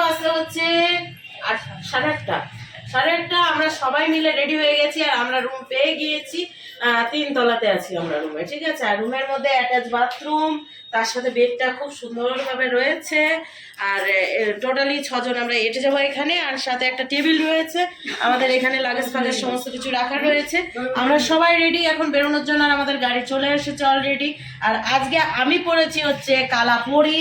বাজতে হচ্ছে আট সাড়ে আটটা। সাড়ে আটটা আমরা সবাই মিলে রেডি হয়ে গেছি আর আমরা রুম পেয়ে গিয়েছি। তিন তলাতে আছি আমরা রুমে ঠিক আছে? আর রুমের মধ্যে অ্যাটাচ বাথরুম তার সাথে বেডটা খুব সুন্দরভাবে রয়েছে। আর টোটালি ছজন আমরা এটে যাব এখানে, আর সাথে একটা টেবিল রয়েছে। আমাদের এখানে লাগেজ ফাগেজ সমস্ত কিছু রাখা রয়েছে। আমরা সবাই রেডি এখন বেরোনোর জন্য আর আমাদের গাড়ি চলে এসেছে অলরেডি আর আজকে আমি পড়েছি হচ্ছে কালা পরি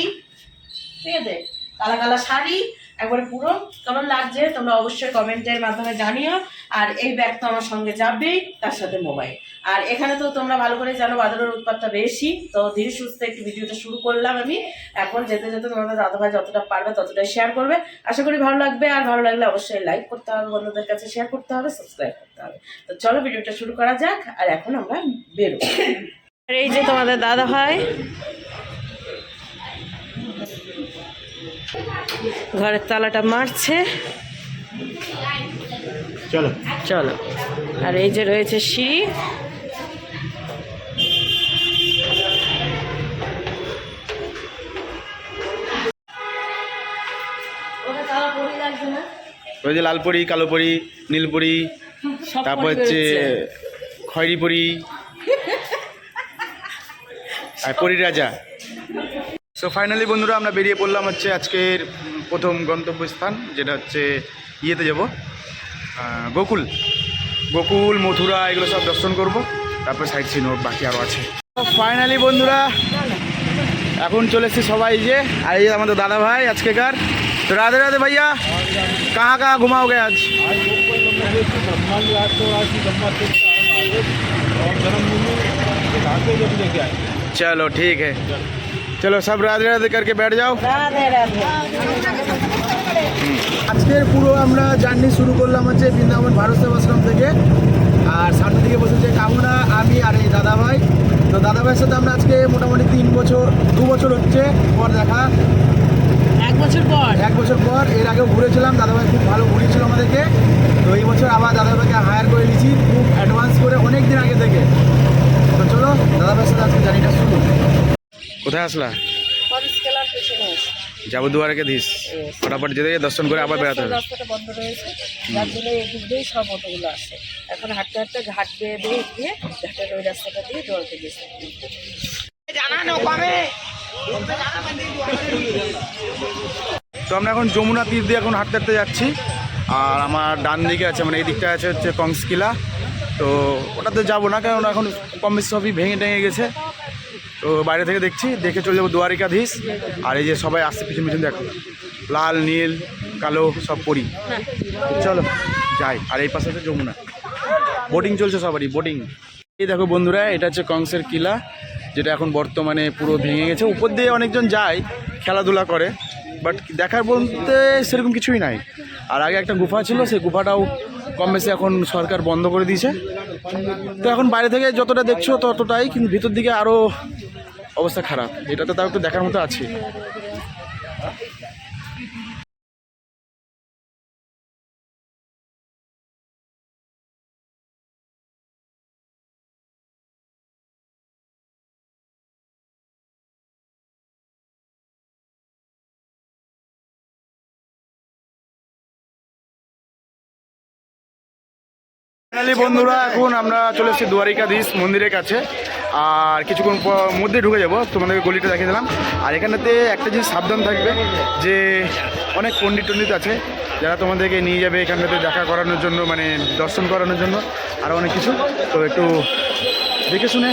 ঠিক আছে? কালা কালা শাড়ি, একবারে পুরো। কেমন লাগছে তোমরা অবশ্যই কমেন্টের মাধ্যমে জানিও। আর এই ব্যাগ তো আমার সঙ্গে যাবেই তার সাথে মোবাইল আর এখানে তো তোমরা ভালো করে জানো বাদরের উৎপাতটা বেশি। তো ধীরে সুস্থ একটু ভিডিওটা শুরু করলাম আমি। এখন যেতে যেতে তোমাদের দাদাভাই যতটা পারবে ততটাই শেয়ার করবে। আশা করি ভালো লাগবে, আর ভালো লাগলে অবশ্যই লাইক করতে হবে, বন্ধুদের কাছে শেয়ার করতে হবে সাবস্ক্রাইব করতে হবে। তো চলো ভিডিওটা শুরু করা যাক, আর এখন আমরা বেরোবো। আর এই যে তোমাদের দাদা ভাই ঘরের তালাটা মারছে। চলো। চলো। আর এই যে রয়েছে সিঁড়ি। ওটা তালা পড়ে লাগছে না? ওই যে লালপরি কালোপরি নীলপরি তারপর হচ্ছে। খয়েরি পরি আর পরি রাজা সো ফাইনালি বন্ধুরা, আমরা বেরিয়ে পড়লাম হচ্ছে আজকের প্রথম গন্তব্যস্থান, যেটা হচ্ছে ইয়েতে যাব। গোকুল। গোকুল, মথুরা, এগুলো সব দর্শন করব। তারপর সাইড সিন বাকি আরও আছে। ফাইনালি বন্ধুরা, এখন চলে এসছি সবাই যে, আর এই আমাদের দাদা ভাই আজকেকার। তো রাধে রাধে ভাইয়া, কাহা কাহা ঘুমাও গে আজ? চলো, ঠিক হ্যাঁ চলো সব রাধে রাধে করকে বেড় যাও আজকের পুরো আমরা জার্নি শুরু করলাম হচ্ছে বৃন্দাবন ভারত সেবাশ্রম থেকে। আর সামনে দিকে বসেছে কামনা আমি আর এই দাদা ভাই তো দাদা ভাইয়ের সাথে আমরা আজকে মোটামুটি তিন বছর দু বছর হচ্ছে পর দেখা। এক বছর পর? এক বছর পর এর আগেও ঘুরেছিলাম দাদাভাই খুব ভালো ঘুরিয়েছিল আমাদেরকে। তো এই বছর আবার দাদাভাইকে হায়ার করে নিয়েছি খুব অ্যাডভান্স করে অনেক দিন আগে থেকে। তো চলো দাদাভাইয়ের সাথে আজকে জার্নিটা শুরু। কোথায় আসলা যাব দুয়ারে দিস। ফটাফট যেতে গিয়ে দর্শন করে আবার বেড়াতে হবে। রাস্তাটা বন্ধ রয়েছে যার জন্য এদিক দিয়েই সব অটোগুলো আসে এখন হাঁটতে হাঁটতে ঘাট বেয়ে বেয়ে গিয়ে ঘাটের ওই রাস্তাটা দিয়ে দৌড়াতে গেছে। তো আমরা এখন যমুনা তীর দিয়ে এখন হাঁটতে হাঁটতে যাচ্ছি। আর আমার ডান দিকে আছে মানে এই দিকটা আছে হচ্ছে কংসকিলা। তো ওটাতে যাব না কারণ এখন কম বেশি সবই ভেঙে টেঙে গেছে। তো বাইরে থেকে দেখছি, দেখে চলে যাব দুয়ারিকাধীশ। আর এই যে সবাই আসছে, পিছন পিছন দেখো। লাল, নীল, কালো, সব পরি। চলো, যাই। আর এই পাশে হচ্ছে যমুনা। বোটিং চলছে সবারই, বোটিং। এই দেখো বন্ধুরা, এটা হচ্ছে কংসের কিলা, যেটা এখন বর্তমানে পুরো ভেঙে গেছে। উপর দিয়ে অনেকজন যায়, খেলাধুলা করে বাট দেখার বলতে সেরকম কিছুই নাই। আর আগে একটা গুফা ছিল, সেই গুফাটাও কম বেশি এখন সরকার বন্ধ করে দিয়েছে। তো এখন বাইরে থেকে যতটা দেখছ ততটাই, কিন্তু ভিতর দিকে আরও অবস্থা খারাপ। এটা তো তাও একটু দেখার মতো আছে। বন্ধুরা, এখন আমরা চলে এসেছি দ্বারিকাধীশ মন্দিরের কাছে। আর কিছুক্ষণ মধ্যে ঢুকে যাব। তোমাদেরকে গলিটা দেখিয়ে দিলাম। আর এখানেতে একটা জিনিস সাবধান থাকবে যে অনেক পণ্ডিত টণ্ডিত আছে, যারা তোমাদেরকে নিয়ে যাবে এখানটাতে দেখা করানোর জন্য মানে দর্শন করানোর জন্য আরও অনেক কিছু। তো একটু দেখে শুনে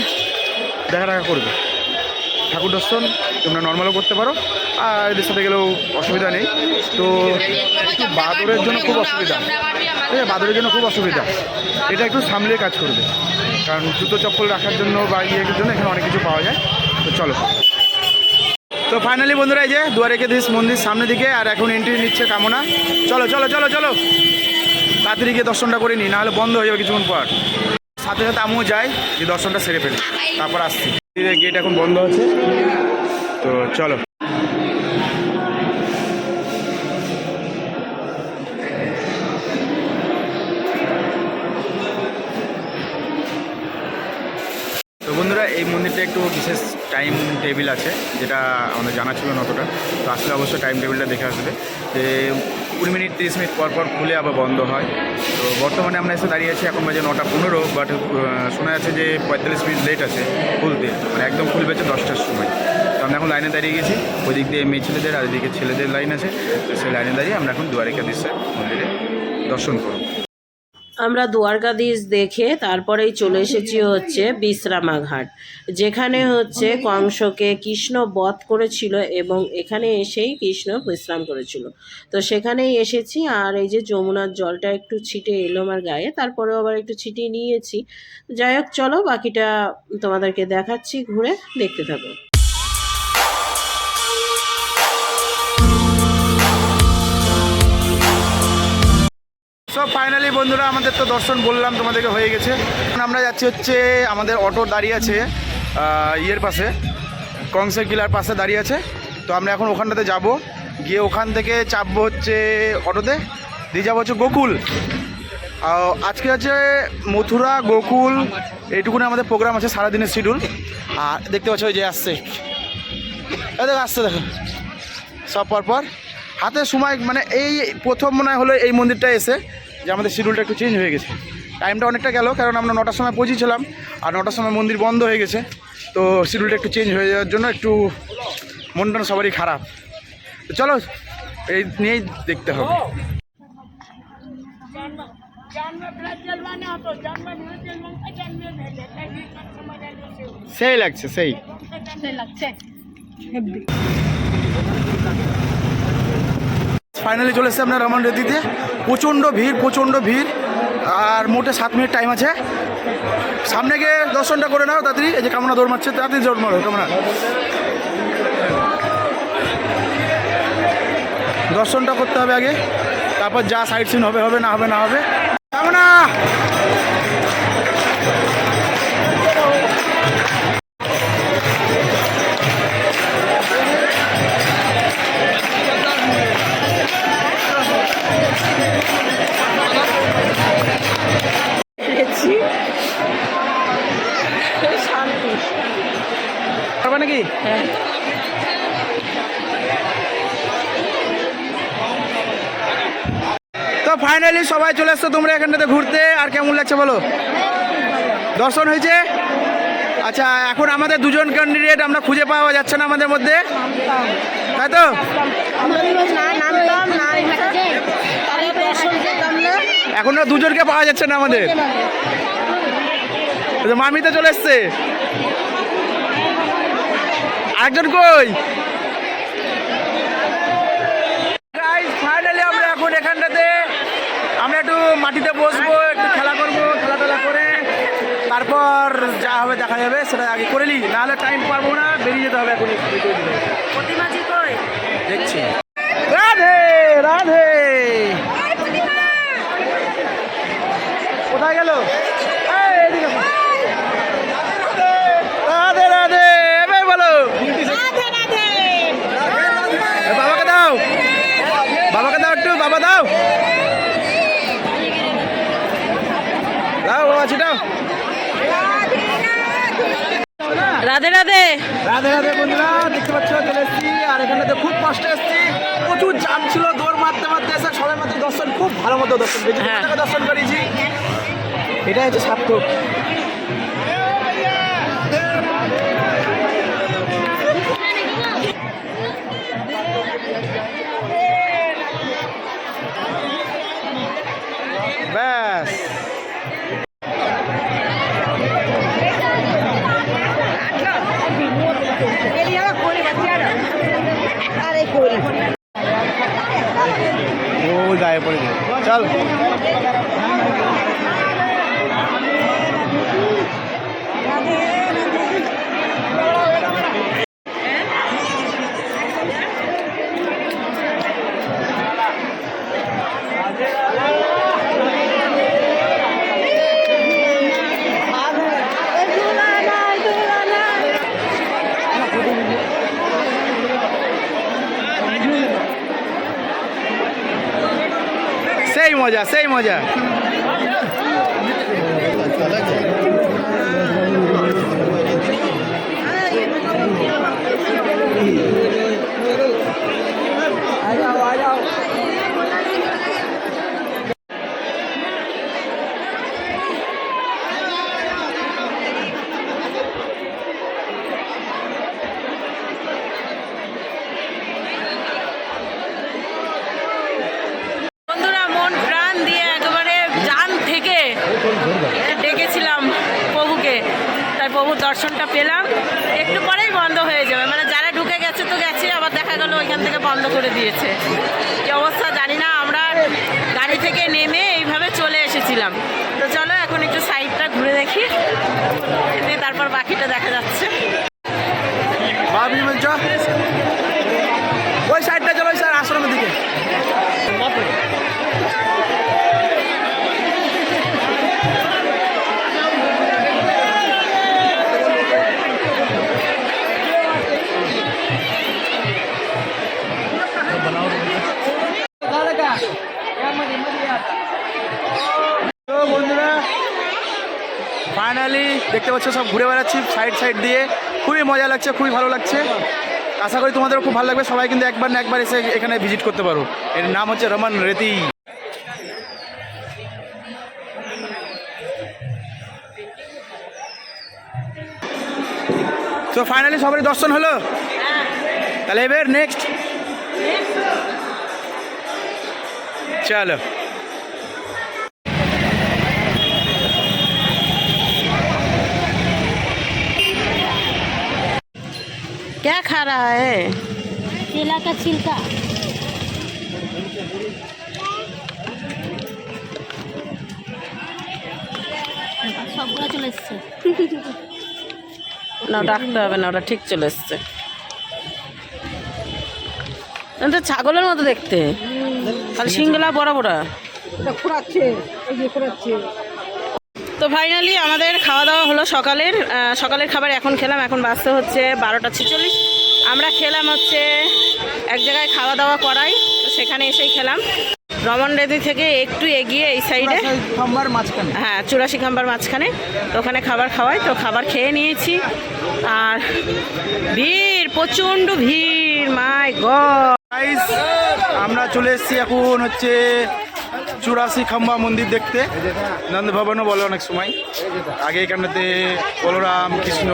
দেখা টাকা করবে। ঠাকুর দর্শন তোমরা নর্মালও করতে পারো, আর এদের সাথে গেলেও অসুবিধা নেই। তো বাদরের জন্য খুব অসুবিধা। ঠিক আছে, বাদরের জন্য খুব অসুবিধা। এটা একটু সামলে কাজ করবে। কারণ জুতো চপ্পল রাখার জন্য বা ইয়ের জন্য এখানে অনেক কিছু পাওয়া যায়। তো চলো। তো ফাইনালি বন্ধুরা এই যে দুয়ারেকে দিস মন্দির সামনে দিকে, আর এখন এন্ট্রি নিচ্ছে কামনা। চলো চলো চলো চলো। তাড়াতাড়ি গিয়ে দর্শনটা করে নিই, নাহলে বন্ধ হয়ে যাবে কিছুক্ষণ পর। সাথে সাথে আমিও যাই যে দর্শনটা সেরে ফেলি। তারপর আসছি। গেট এখন বন্ধ আছে তো চলো। এই মন্দিরটা একটু বিশেষ টাইম টেবিল আছে, যেটা আমাদের জানা ছিল না অতটা। তো আসলে অবশ্যই টাইম টেবিলটা দেখে আসবে। যে কুড়ি মিনিট, তিরিশ মিনিট পর পর খুলে আবার বন্ধ হয়। তো বর্তমানে আমরা এসে দাঁড়িয়ে আছি এখন বাজে নটা পনেরো বাট শোনা যাচ্ছে যে পঁয়তাল্লিশ মিনিট লেট আছে খুলতে। মানে একদম খুলবে হচ্ছে দশটার সময়। তো আমরা এখন লাইনে দাঁড়িয়ে গেছি। ওই দিক দিয়ে মেয়ে ছেলেদের আর এদিকে ছেলেদের লাইন আছে। তো সেই লাইনে দাঁড়িয়ে আমরা এখন দুয়ারিকা দুয়ারিকাধীশের মন্দিরে দর্শন করব। আমরা দ্বারকাধীশ দেখে তারপরেই চলে এসেছি হচ্ছে বিশ্রামাঘাট, যেখানে হচ্ছে কংসকে কৃষ্ণ বধ করেছিল এবং এখানে এসেই কৃষ্ণ বিশ্রাম করেছিল। তো সেখানেই এসেছি আর এই যে যমুনার জলটা একটু ছিটে এলো আমার গায়ে, তারপরেও আবার একটু ছিটিয়ে নিয়েছি। যাই হোক, চলো বাকিটা তোমাদেরকে দেখাচ্ছি, ঘুরে দেখতে থাকো। সব ফাইনালি বন্ধুরা, আমাদের তো দর্শন বললাম, তোমাদেরকে হয়ে গেছে। আমরা যাচ্ছি হচ্ছে, আমাদের অটো দাঁড়িয়ে আছে ইয়ের পাশে, কংসের কিলার পাশে দাঁড়িয়ে আছে। তো আমরা এখন ওখানটাতে যাব। গিয়ে ওখান থেকে চাপবো হচ্ছে অটোতে। দিয়ে যাব হচ্ছে গোকুল। আজকে হচ্ছে মথুরা, গোকুল, এইটুকুনি আমাদের প্রোগ্রাম আছে, সারাদিনের শিডিউল আর দেখতে পাচ্ছ ওই যে আসছে। দেখো আসছে, দেখো। সব পরপর। হাতে সময় মানে এই প্রথম মনে হলো এই মন্দিরটা এসে। যে আমাদের শিডিউলটা একটু চেঞ্জ হয়ে গেছে। টাইমটা অনেকটা গেল কারণ আমরা নটার সময় পৌঁছেছিলাম আর নটার সময় মন্দির বন্ধ হয়ে গেছে। তো শিডিউলটা একটু চেঞ্জ হয়ে যাওয়ার জন্য একটু মনটা সবারই খারাপ। তো চলো এই নিয়েই দেখতে হবে। সেই লাগছে সেই লাগছে। ফাইনালি চলে এসেছে আপনার রমন রেদিতে প্রচণ্ড ভিড় প্রচণ্ড ভিড়। আর মোটে সাত মিনিট টাইম আছে। সামনে গিয়ে দর্শনটা করে নাও তাড়াতাড়ি। এই যে কামনা দৌড় মারছে তাড়াতাড়ি দৌড় মারো, কামনা। দর্শনটা করতে হবে আগে। তারপর যা সাইড সিন হবে হবে না হবে না হবে। কামনা! তো ফাইনালি সবাই চলে এসছো তোমরা এখানটাতে ঘুরতে, আর কেমন লাগছে বলো? দর্শন হয়েছে? আচ্ছা এখন আমাদের দুজন ক্যান্ডিডেট আমরা খুঁজে পাওয়া যাচ্ছে না আমাদের মধ্যে। তাই তো? এখনও দুজনকে পাওয়া যাচ্ছে না আমাদের। ওই যে মামি তো চলে এসছে। আরেকজন কই ফাইনালি আমরা এখন এখানটাতে আমরা একটু মাটিতে বসবো, একটু খেলা করব খেলা টেলা করে। তারপর যা হবে দেখা যাবে, সেটা আগে করে নিই। নাহলে টাইম পারব না বেরিয়ে যেতে হবে এখন প্রতিমাজি কই দেখছি রাধে রাধে কোথায় গেল এই, এদিকে আসো। রাধে রাধে এবার বলো এ, বাবাকে দাও বাবাকে দাও একটু বাবা দাও দাও বাবা ছিটাও রাধে রাধে। রাধে রাধে বন্ধুরা দেখতে পাচ্ছ চলে এসেছি। আর এখানে তো খুব কষ্ট এসেছি। প্রচুর জাম ছিল দৌড় মারতে মারতে এসে সবাই মাত্র দর্শন খুব ভালো মতো দর্শন পেয়েছি। হ্যাঁ। দর্শন করেছি? এটাই হচ্ছে সার্থক। সেই মজা সেই মজা ঠাকুর দর্শনটা পেলাম একটু পরেই বন্ধ হয়ে যাবে মানে যারা ঢুকে গেছে তো গেছে আবার দেখা গেল ওইখান থেকে বন্ধ করে দিয়েছে কি অবস্থা জানি না আমরা গাড়ি থেকে নেমে এইভাবে চলে এসেছিলাম তো চলো এখন একটু সাইডটা ঘুরে দেখি দিয়ে তারপর বাকিটা দেখা যাচ্ছে। দেখতে পাচ্ছ সব ঘুরে বেড়াচ্ছি সাইড সাইড দিয়ে। খুবই মজা লাগছে খুবই ভালো লাগছে। আশা করি তোমাদেরও খুব ভালো লাগবে। সবাই কিন্তু একবার না একবার এসে এখানে ভিজিট করতে পারো। এর নাম হচ্ছে রমান রেতি। তো ফাইনালি সবারই দর্শন হলো? তাহলে এবার নেক্সট চলো। क्या खा रहा है केला का छिलका সবগুলো চলে এসছে না ডাকতে হবে না ওটা ঠিক চলে এসছে এটা তো ছাগলের মতো দেখতে খালি সিংগলা বড় বড় তো ফাইনালি আমাদের খাওয়া দাওয়া হলো সকালের সকালের খাবার এখন খেলাম এখন বাজতে হচ্ছে বারোটা ছেচল্লিশ। আমরা খেলাম হচ্ছে এক জায়গায় খাওয়া দাওয়া করাই তো সেখানে এসেই খেলাম। রমন রেদি থেকে একটু এগিয়ে এই সাইডে খাম্বার মাঝখানে। হ্যাঁ চুরাশি খাম্বার মাঝখানে। তো ওখানে খাবার খাওয়াই তো খাবার খেয়ে নিয়েছি। আর ভিড় প্রচণ্ড ভিড় মাই গাইস আমরা চলে এসেছি এখন হচ্ছে চুরাশি খাম্বা মন্দির দেখতে। নন্দ ভবনও বলে অনেক সময়। আগে এখানটাতে বলরাম, কৃষ্ণ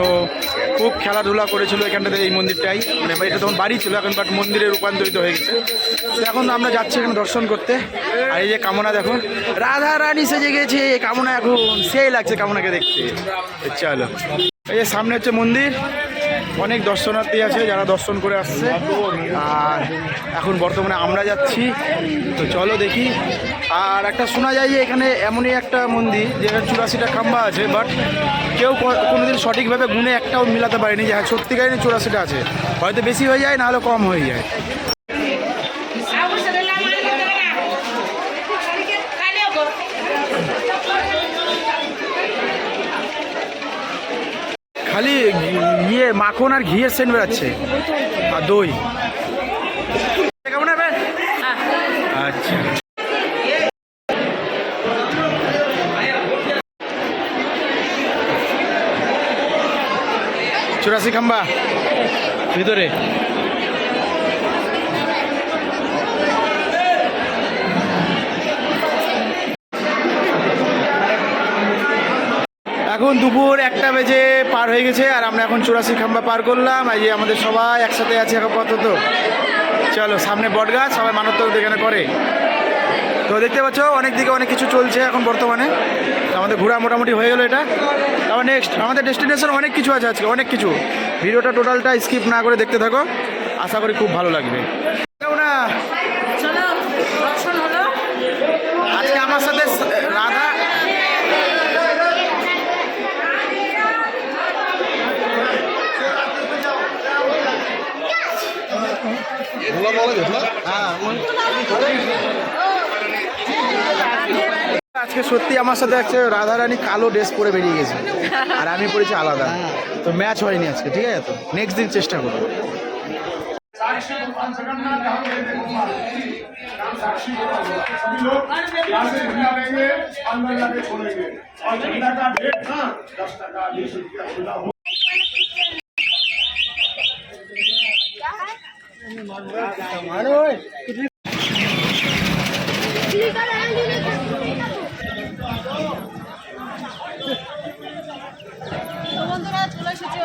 খুব খেলাধুলা করেছিল এখানটাতে এই মন্দিরটাই। মানে এটা তখন বাড়ি ছিল এখন বাট মন্দিরে রূপান্তরিত হয়ে গেছে। তো এখন আমরা যাচ্ছি এখানে দর্শন করতে। আর এই যে কামনা দেখো রাধা রানী সেজে গেছে কামনা এখন, সেই লাগছে কামনাকে দেখতে। চলো এই যে সামনে হচ্ছে মন্দির। অনেক দর্শনার্থী আছে যারা দর্শন করে আসছে। আর এখন বর্তমানে আমরা যাচ্ছি। তো চলো দেখি। আর একটা শোনা যায় যে এখানে এমনই একটা মন্দির যেখানে চুরাশিটা খাম্বা আছে বাট কেউ কোনো কোনোদিন সঠিকভাবে গুনে একটাও মিলাতে পারেনি যে হ্যাঁ সত্যিকারই চুরাশিটা আছে। হয়তো বেশি হয়ে যায় নাহলে কম হয়ে যায়। খালি ইয়ে মাখন আর ঘিয়ের সেন্ট বেড়াচ্ছে। আর দই। কেমন হবে? আচ্ছা। চুরাশি খাম্বা। ভিতরে। এখন দুপুর একটা বেজে পার হয়ে গেছে আর আমরা এখন চুরাশি খাম্বা পার করলাম। এই যে আমাদের সবাই একসাথে আছে আপাতত চলো, সামনে বটগাছ সবাই মানত এখানে করে। তো দেখতে পাচ্ছ, অনেক দিকে অনেক কিছু চলছে এখন বর্তমানে। আমাদের ঘোরা মোটামুটি হয়ে গেলো এটা। তারপর নেক্সট আমাদের ডেস্টিনেশন অনেক কিছু আছে আজকে, অনেক কিছু। ভিডিওটা টোটালটা স্কিপ না করে দেখতে থাকো। আশা করি খুব ভালো লাগবে না চলো দর্শন হলো আজকে আমার সাথে রাধা আজকে সত্যি আমার সাথে আছে রাধারানী কালো ড্রেস পরে বেরিয়ে গেছে। আর আমি পড়েছি আলাদা। তো ম্যাচ হয়নি আজকে ঠিক আছে তো? নেক্সট দিন চেষ্টা করব।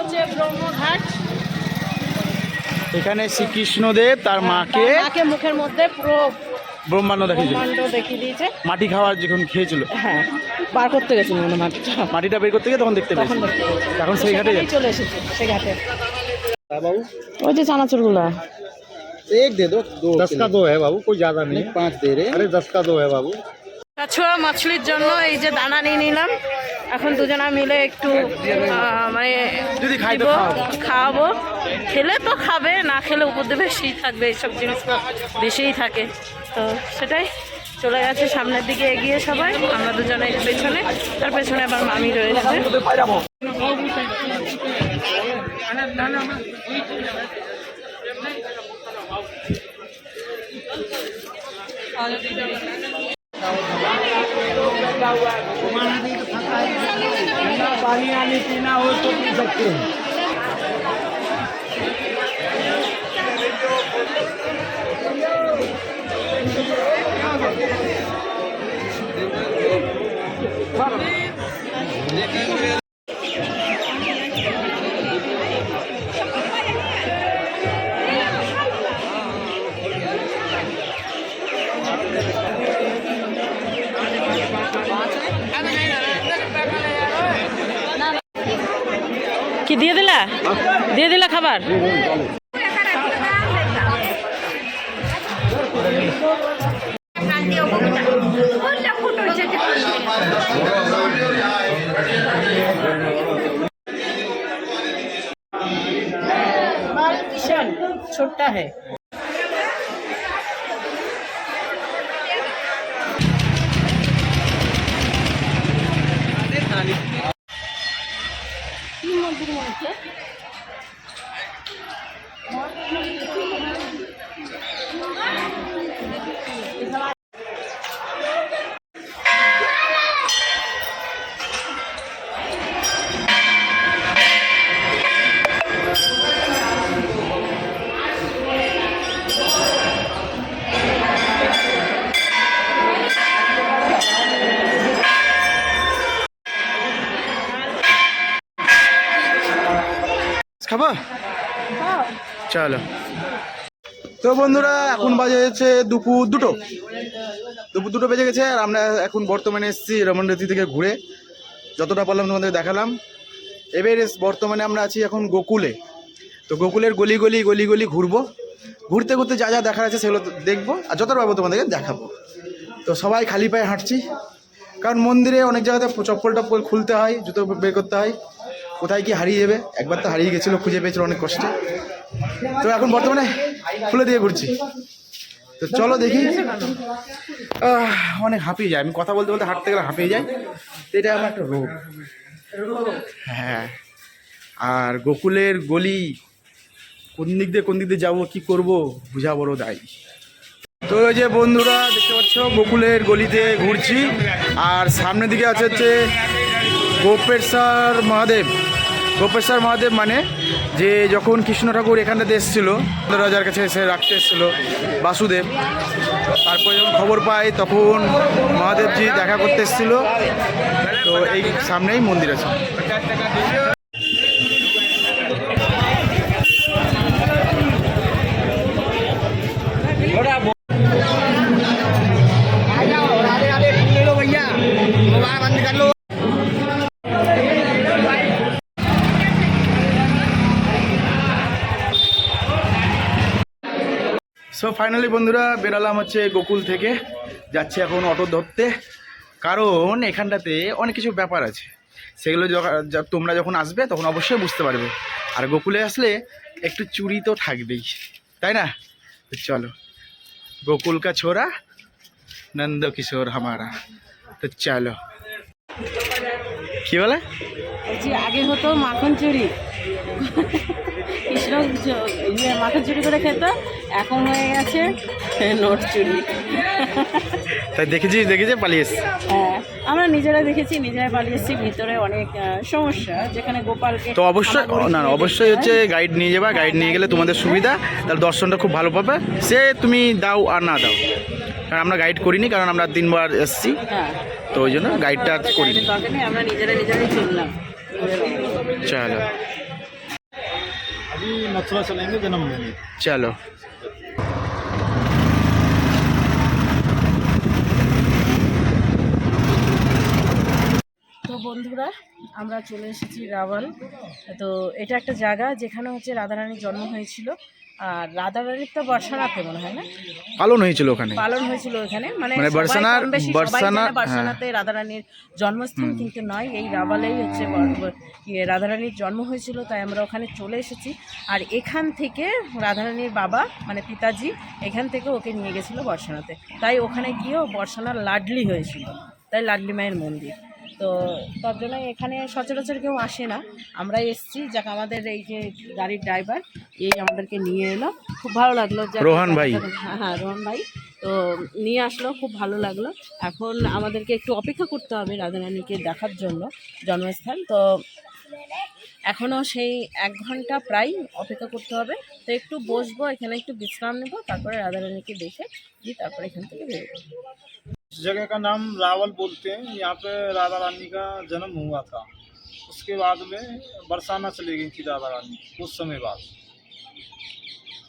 হচ্ছে ব্রহ্মঘাট এখানে শ্রীকৃষ্ণদেব তার মাকে মাকে মুখের মধ্যে পুরো ব্রহ্মাণ্ড দেখিয়েছিল ব্রহ্মাণ্ড দেখিয়ে দিয়েছে মাটি খাওয়ার যখন খেয়েছিল হ্যাঁ বার করতে গেছি মনে মাঠটা মাটিটা বের করতে গিয়ে তখন দেখতে তখন পেয়েছি দেখতে গেছি। এখন সেই ঘাটে সেখানেই চলে এসেছে সে ঘাটে বাবু ওই যে চানাচুরগুলা एक दे दो दो दस का दो है बाबू कोई ज्यादा नहीं पाँच दे रहे अरे दस का दो है बाबू কাছুয়া মাছলির জন্য এই যে দানা নিয়ে নিলাম। এখন দুজনা মিলে একটু মানে দিব, খাওয়াবো। খেলে তো খাবে না খেলে উপর দিয়ে থাকবে এইসব জিনিস তো বেশিই থাকে। তো সেটাই চলে গেছে সামনের দিকে এগিয়ে সবাই আমরা দুজনে পেছনে তার পেছনে আবার মামি রয়েছে। पानी आनी पीना हो तो पी सकते हैं Thank you. দিয়ে দিলা খাবার माल किशन छोटा है বন্ধুরা, এখন বাজে হচ্ছে দুপুর দুটো। দুপুর দুটো বেজে গেছে আর আমরা এখন বর্তমানে এসেছি রমনরতি থেকে ঘুরে। যতটা পারলাম তোমাদের দেখালাম। এবার বর্তমানে আমরা আছি এখন গোকুলে। তো গোকুলের গলি গলি গলি গলি ঘুরবো। ঘুরতে ঘুরতে যা যা দেখার আছে সেগুলো দেখব আর যতটা পারব তোমাদেরকে দেখাবো। তো সবাই খালি পায়ে হাঁটছি। কারণ মন্দিরে অনেক জায়গাতে চপ্পল টপ্পল খুলতে হয়, জুতো বের করতে হয়। কোথায় কি হারিয়ে যাবে? একবার তো হারিয়ে গেছিল, খুঁজে পেয়েছিল অনেক কষ্টে। তো এখন বর্তমানে খুলে দিয়ে ঘুরছি। তো চলো দেখি। অনেক হাঁপিয়ে যায়। আমি কথা বলতে বলতে হাঁটতে গেলে হাঁপিয়ে যাই। তো এটা আমার একটা রোগ। হ্যাঁ। আর গোকুলের গলি, কোন দিক দিয়ে কোন দিক দিয়ে যাব, কী করব বুঝা বড় দায় তো ওই যে বন্ধুরা, দেখতে পাচ্ছ, গোকুলের গলিতে ঘুরছি। আর সামনের দিকে আছে হচ্ছে গোপেশ্বর মহাদেব। গোপেশ্বর মহাদেব মানে যে যখন কৃষ্ণ ঠাকুর এখানটাতে এসেছিল রাজার কাছে এসে রাখতে এসেছিল, বাসুদেব, তারপরে যখন খবর পাই তখন মহাদেবজি দেখা করতে এসেছিল। তো এই সামনেই মন্দির আছে। সো ফাইনালি বন্ধুরা, বেরালাম হচ্ছে গোকুল থেকে। যাচ্ছি এখন অটো ধরতে। কারণ এখানটাতে অনেক কিছু ব্যাপার আছে। সেগুলো তোমরা যখন আসবে, তখন অবশ্যই বুঝতে পারবে। আর গোকুলে আসলে একটু চুরি তো থাকবেই, তাই না? চলো, গোকুল কা ছোরা নন্দ কিশোর হামারা। তো চলো। কি বলে? আগে হতো মাখন চুরি। কৃষ্ণ ইয়ে মাখন চুরি করে খেত এখন হয়ে গেছে নোট চুরি। তাই দেখেছিস দেখেছি পালিয়ে এসছি। হ্যাঁ আমরা নিজেরা দেখেছি নিজেরা পালিয়ে এসেছি ভিতরে অনেক সমস্যা যেখানে গোপালকে তো অবশ্যই না না অবশ্যই হচ্ছে গাইড নিয়ে যাবা গাইড নিয়ে গেলে তোমাদের সুবিধা তাহলে দর্শনটা খুব ভালো পাবে। সে তুমি দাও আর না দাও। কারণ আমরা গাইড করিনি কারণ আমরা তিনবার এসেছি। হ্যাঁ। তো ওই জন্য গাইডটা করিনি। আমরা নিজেরা নিজেরাই চললাম। চলো। চলো। বন্ধুরা আমরা চলে এসেছি রাওয়াল। তো এটা একটা জায়গা যেখানে হচ্ছে রাধারানীর জন্ম হয়েছিল। আর রাধারানীর তো বর্ষানাতে মনে হয় না? পালন হয়েছিল ওখানে। পালন হয়েছিল এখানে মানে মানে বর্ষানার- সবাই বর্ষানাতে রাধারানীর জন্মস্থান কিন্তু নয় এই রাবালেই হচ্ছে রাধারানীর জন্ম হয়েছিল তাই আমরা ওখানে চলে এসেছি। আর এখান থেকে রাধারানীর বাবা মানে পিতাজি এখান থেকে ওকে নিয়ে গেছিল বর্ষানাতে। তাই ওখানে গিয়েও বর্ষানার লাডলি হয়েছিল। তাই লাডলি মায়ের মন্দির। তো তার জন্য এখানে সচরাচর কেউ আসে না। আমরা এসেছি যাক আমাদের এই যে গাড়ির ড্রাইভার এই আমাদেরকে নিয়ে এলো। খুব ভালো লাগল রোহান ভাই। হ্যাঁ হ্যাঁ রোহন ভাই। তো নিয়ে আসলো খুব ভালো লাগল। এখন আমাদেরকে একটু অপেক্ষা করতে হবে রাধারানীকে দেখার জন্য জন্মস্থান। তো এখনও সেই এক ঘণ্টা প্রায় অপেক্ষা করতে হবে। তো একটু বসবো এখানে একটু বিশ্রাম নেব তারপরে রাধারানীকে দেখে দিয়ে তারপরে এখান থেকে বেরোবো। इस जगह का नाम रावल बोलते हैं। यहाँ पे राधा रानी का जन्म हुआ था। उसके बाद में बरसाना चली गई थी राधा रानी कुछ समय बाद।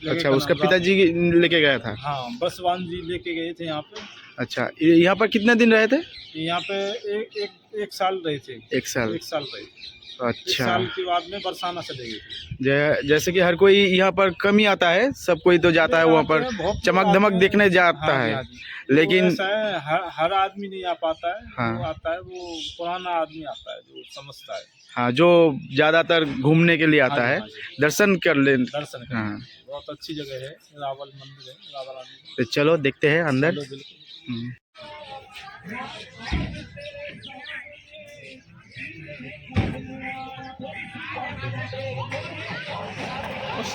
अच्छा उसका पिताजी लेके गया था? हाँ बसवान जी लेके गए थे यहाँ पे। अच्छा यहाँ पर कितने दिन रहे थे? यहाँ पे एक एक एक साल रहे थे। एक साल। एक साल रहे थे। अच्छा। साल के बाद में बरसाना चले गए थे जै- जैसे कि हर कोई यहाँ पर कम ही आता है सब कोई तो जाता है वहाँ पर चमक धमक देखने जाता हाँ है। हाँ लेकिन तो है हर, हर आदमी नहीं आ पाता है हाँ। जो आता है वो पुराना आदमी आता है जो समझता है। हाँ जो ज़्यादातर घूमने के लिए आता हाँ है हाँ दर्शन कर ले दर्शन हाँ। बहुत अच्छी जगह है रावल मंदिर है रानी तो चलो देखते हैं अंदर।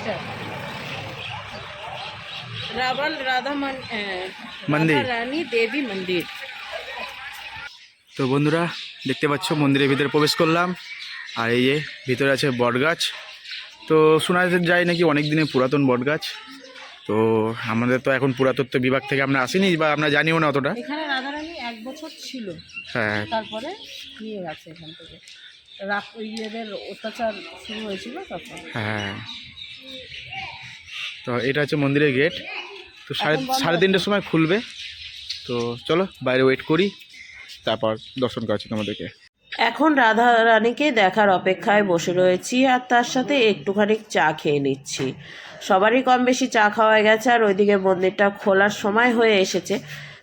चलो बिल्कुल हम्म। পোস্টার রাবণ রাধা মন- আহ, মন্দির। রাধা রানী দেবী মন্দির তো বন্ধুরা দেখতে পাচ্ছ মন্দিরের ভিতরে প্রবেশ করলাম আর এই যে ভিতরে আছে বটগাছ তো শোনা যায় নাকি অনেক দিনের পুরাতন বটগাছ তো আমাদের তো এখন পুরাতত্ত্ব বিভাগ থেকে আমরা আসিনি বা আমরা জানিও না অতটা এখানে রাধারানী এক বছর ছিল হ্যাঁ তারপরে নিয়ে গেছে এখান থেকে রাত ইয়েদের অত্যাচার শুরু হয়েছিল তখন হ্যাঁ তো এটা হচ্ছে মন্দিরের গেট তো সাড়ে সাড়ে তিনটের সময় খুলবে। তো চলো বাইরে ওয়েট করি তারপর দর্শন করাচ্ছি তোমাদেরকে। এখন রাধা রানীকে দেখার অপেক্ষায় বসে রয়েছি আর তার সাথে একটুখানি চা খেয়ে নিচ্ছি। সবারই কম বেশি চা খাওয়া গেছে আর ওইদিকে মন্দিরটা খোলার সময় হয়ে এসেছে।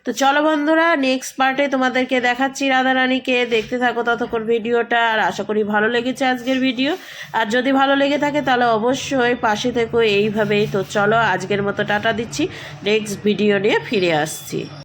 তো চলো বন্ধুরা নেক্সট পার্টে তোমাদেরকে দেখাচ্ছি রাধা রানীকে। দেখতে থাকো ততক্ষণ ভিডিওটা, আর আশা করি ভালো লেগেছে আজকের ভিডিও। আর যদি ভালো লেগে থাকে তাহলে অবশ্যই পাশে থেকো এইভাবেই। তো চলো আজকের মতো টাটা দিচ্ছি নেক্সট ভিডিও নিয়ে ফিরে আসছি।